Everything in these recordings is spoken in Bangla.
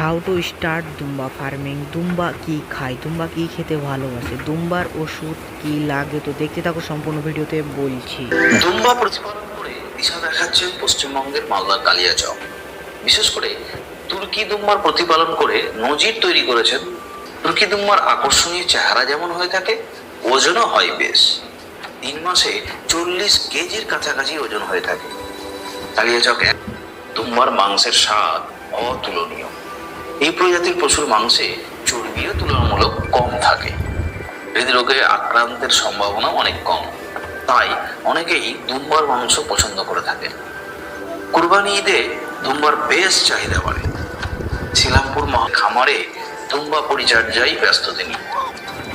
হাউ টু স্টার্ট, দুম্বা ফার্মিং দুম্বা কি খায় দুম্বা কি খেতে ভালোবাসে, দুম্বার ওষুধ কি লাগে তো দেখতে থাকো সম্পূর্ণ ভিডিওতে বলছি। দুম্বা প্রতিপালন করে দিশা দেখাচ্ছে পশ্চিমবঙ্গের মালদার কালিয়াচক। বিশেষ করে তুর্কি দুম্বার প্রতিপালন করে নজির তৈরি করেছেন। তুর্কি দুম্বার আকর্ষণীয় চেহারা যেমন হয়ে থাকে, ওজনও হয় বেশ। তিন মাসে চল্লিশ কেজির কাছাকাছি ওজন হয়ে থাকে। কালিয়াচক দুম্বার মাংসের স্বাদ অতুলনীয়। এই প্রজাতির পশুর মাংসে চর্বিও তুলনামূলক কম থাকে। হৃদরোগে আক্রান্তের সম্ভাবনা অনেক কম। তাই অনেকেই দুম্বার মাংস পছন্দ করে থাকেন। কুরবানি ঈদে দুম্বার বেশ চাহিদা বাড়ে। শিলামপুর খামারে দুম্বা পরিচর্যায় ব্যস্ত তিনি।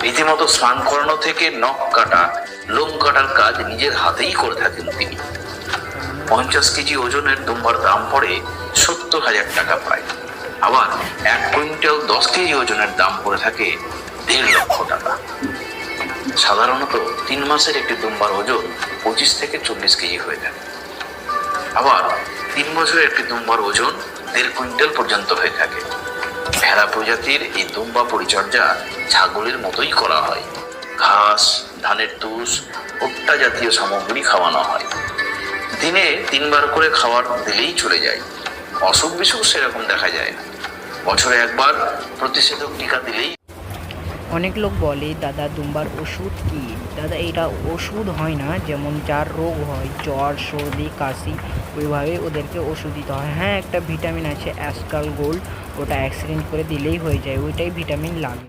রীতিমতো স্নান করানো থেকে নখ কাটা, লোম কাটার কাজ নিজের হাতেই করে থাকেন তিনি। পঞ্চাশ কেজি ওজনের দুম্বার দাম পড়ে সত্তর হাজার টাকা প্রায়। আবার এক কুইন্টাল দশ কেজি ওজনের দাম পড়ে থাকে দেড় লক্ষ টাকা। সাধারণত তিন মাসের একটি দুম্বার ওজন পঁচিশ থেকে চল্লিশ কেজি হয়ে থাকে। আবার তিন বছরের একটি দুম্বার ওজন দেড় কুইন্টাল পর্যন্ত হয়ে থাকে। ভেড়া প্রজাতির এই দুম্বা পরিচর্যা ছাগলের মতোই করা হয়। ঘাস, ধানের তুষ, ভুট্টা জাতীয় সামগ্রী খাওয়ানো হয়। দিনে তিনবার করে খাবার দিলেই চলে যায়। অসুখ বিসুখ সেরকম দেখা যায় না। বছরে একবার প্রতিষেধক টিকা দিলেই অনেক লোক বলে, দাদা, দুম্বার ওষুধ কি? দাদা, এটা ওষুধ হয় না, যেমন যার রোগ হয়, জ্বর, সর্দি, কাশি, ওইভাবে ওদেরকে ওষুধ দিতে হয়। হ্যাঁ একটা ভিটামিন আছে, অ্যাসকাল গোল্ড, ওটা অ্যাক্সিডেন্ট করে দিলেই হয়ে যায়, ওইটাই ভিটামিন লাগে।